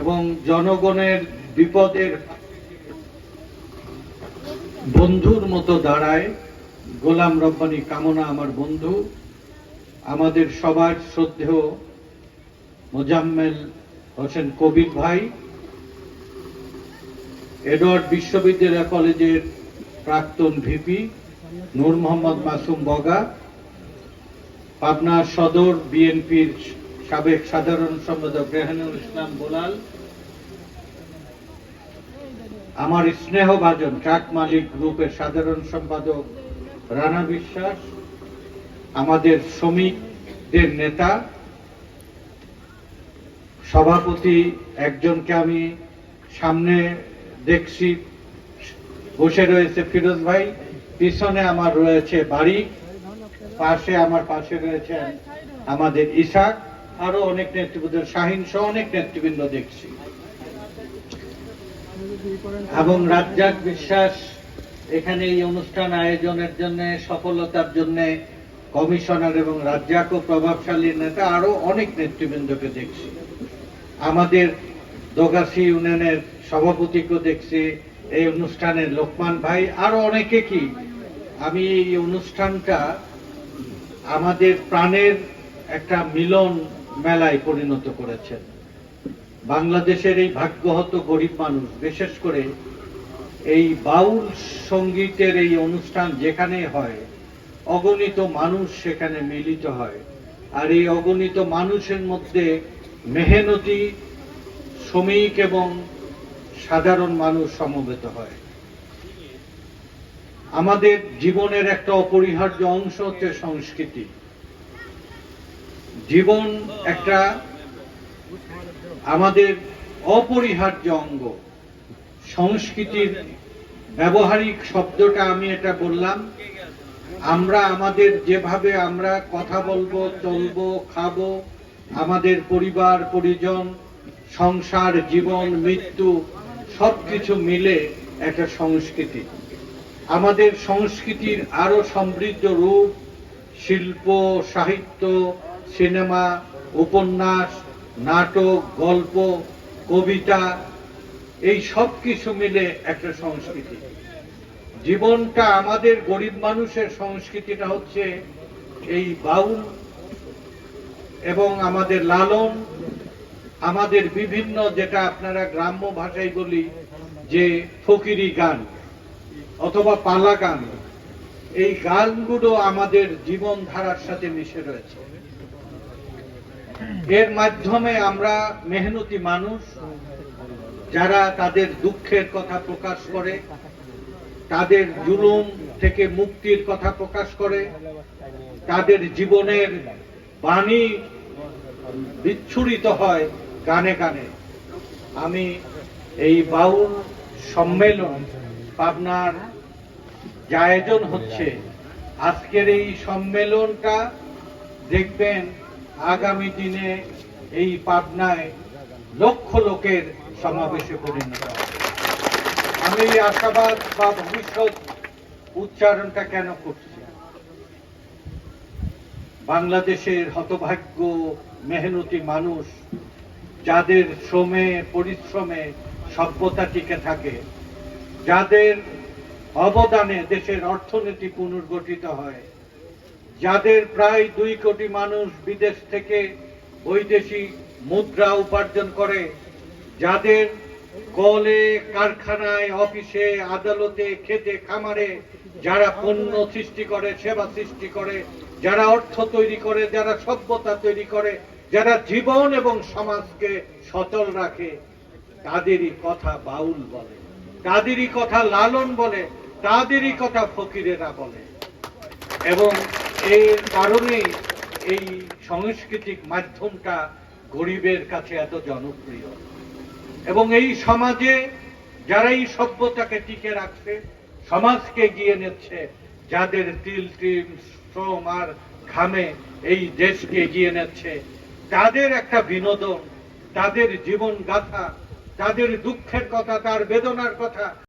এবং জনগণের বিপদের বন্ধুর মতো দাঁড়ায়। গোলাম রব্বানি কামনা আমার বন্ধু। আমাদের সবার শ্রদ্ধেয় মোজাম্মেল হোসেন কবির ভাই। এডওয়ার্ড বিশ্ববিদ্যালয় কলেজের প্রাক্তন ভিপি নূর মোহাম্মদ মাসুম বগা। পাবনা সদর বিএনপির সাবেক সাধারণ সম্পাদক রেহানুল ইসলাম বোলাল, আমার স্নেহভাজন ট্রাক মালিক গ্রুপের সাধারণ সম্পাদক রানা বিশ্বাস, আমাদের শ্রমিকদের নেতা, সভাপতি একজনকে আমি সামনে দেখছি, বসে রয়েছে ফিরোজ ভাই, পিছনে আমার রয়েছে বাড়ি, পাশে, আমার পাশে রয়েছে আমাদের ইসাক আরও অনেক নেতৃবৃন্দ শাহিন সহ অনেক নেতৃবৃন্দ দেখছি। এবং রাজ্জাক বিশ্বাস, এখানে এই অনুষ্ঠান আয়োজনের জন্য, সফলতার জন্য কমিশনার এবং রাজ্জাক ও প্রভাবশালী নেতা, আরও অনেক নেতৃবৃন্দকে দেখছি। আমাদের দোগাসি ইউনিয়নের সভাপতিকে দেখছি, এই অনুষ্ঠানের লোকমান ভাই, আরও অনেকে কি? আমি এই অনুষ্ঠানটা আমাদের প্রাণের একটা মিলন মেলায় পরিণত করেছেন। বাংলাদেশের এই ভাগ্যহত গরিব মানুষ, বিশেষ করে এই বাউল সঙ্গীতের এই অনুষ্ঠান যেখানে হয়, অগণিত মানুষ সেখানে মিলিত হয়। আর এই অগণিত মানুষের মধ্যে মেহনতি, শ্রমিক এবং সাধারণ মানুষ সমবেত হয়। আমাদের জীবনের একটা অপরিহার্য অংশ হচ্ছে সংস্কৃতি। জীবন একটা আমাদের অপরিহার্য অঙ্গ। সংস্কৃতির ব্যবহারিক শব্দটা আমি এটা বললাম। আমরা আমাদের যেভাবে আমরা কথা বলব, চলবো, খাব, আমাদের পরিবার, পরিজন, সংসার, জীবন, মৃত্যু, সবকিছু মিলে একটা সংস্কৃতি। আমাদের সংস্কৃতির আরও সমৃদ্ধ রূপ, শিল্প, সাহিত্য সিনেমা, উপন্যাস, নাটক, গল্প, কবিতা, এই সব কিছু মিলে একটা সংস্কৃতি। জীবনটা আমাদের গরিব মানুষের সংস্কৃতিটা হচ্ছে এই বাউল এবং আমাদের লালন। আমাদের বিভিন্ন যেটা আপনারা গ্রাম্য ভাষায় বলি যে ফকিরি গান অথবা পালা গান, এই গানগুলো আমাদের জীবনধারার সাথে মিশে রয়েছে। এর মাধ্যমে আমরা মেহনতি মানুষ যারা তাদের দুঃখের কথা প্রকাশ করে, তাদের জুলুম থেকে মুক্তির কথা প্রকাশ করে, তাদের জীবনের বাণী বিচ্ছুরিত হয় গানে গানে। আমি এই বাউল সম্মেলন পাবনার যে আয়োজন হচ্ছে। আজকের এই সম্মেলনটা দেখবেন আগামী দিনে এই পাবনায় লক্ষ লোকের সমাবেশে পরিণত আমি আশাবাদ বা ভবিষ্যৎ উচ্চারণটা কেন করছি? বাংলাদেশের হতভাগ্য মেহনতি মানুষ যাদের শ্রমে, পরিশ্রমে সভ্যতা টিকে থাকে, যাদের অবদানে দেশের অর্থনীতি পুনর্গঠিত হয় যাদের প্রায় দুই কোটি মানুষ বিদেশ থেকে বৈদেশিক মুদ্রা উপার্জন করে, যাদের কলে, কারখানায়, অফিসে, আদালতে, খেতে, খামারে যারা পণ্য সৃষ্টি করে, সেবা সৃষ্টি করে, যারা অর্থ তৈরি করে, যারা সভ্যতা তৈরি করে, যারা জীবন এবং সমাজকে সচল রাখে, তাদেরই কথা বাউল বলে, তাদেরই কথা লালন বলে, তাদেরই কথা ফকিরেরা বলে। এবং এর কারণেই এই সাংস্কৃতিক মাধ্যমটা গরিবের কাছে এত জনপ্রিয়। এবং এই সমাজে যারা এই সভ্যতাকে টিকে রাখছে, সমাজকে এগিয়ে নিচ্ছে, যাদের তিল, টিম, শ্রম আর ঘামে এই দেশকে এগিয়ে নিচ্ছে, তাদের একটা বিনোদন, তাদের জীবন গাথা তাদের দুঃখের কথা, তার বেদনার কথা